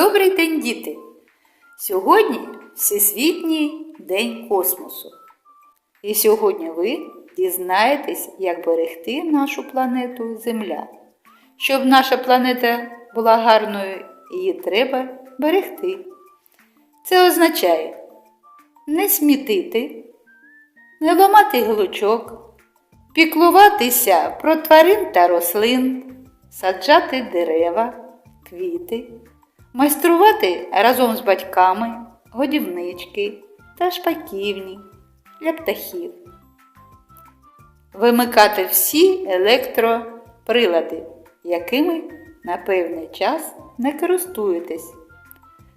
Добрий день, діти! Сьогодні Всесвітній день космосу. І сьогодні ви дізнаєтесь, як берегти нашу планету Земля. Щоб наша планета була гарною, її треба берегти. Це означає не смітити, не ламати гілочок, піклуватися про тварин та рослин, саджати дерева, квіти, майструвати разом з батьками годівнички та шпаківні для птахів, вимикати всі електроприлади, якими на певний час не користуєтесь.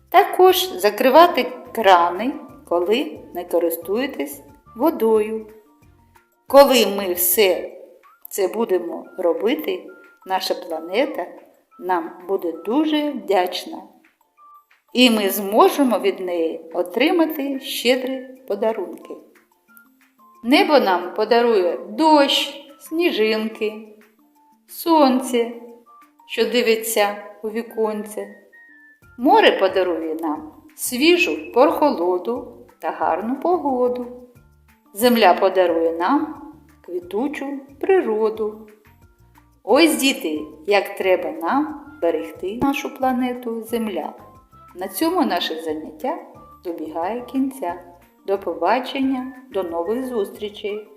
Також закривати крани, коли не користуєтесь водою. Коли ми все це будемо робити, наша планета нам буде дуже вдячна. І ми зможемо від неї отримати щедрі подарунки. Небо нам подарує дощ, сніжинки, сонце, що дивиться у віконце. Море подарує нам свіжу прохолоду та гарну погоду. Земля подарує нам квітучу природу. Ось діти, як треба нам берегти нашу планету Земля. На цьому наше заняття добігає кінця. До побачення, до нових зустрічей!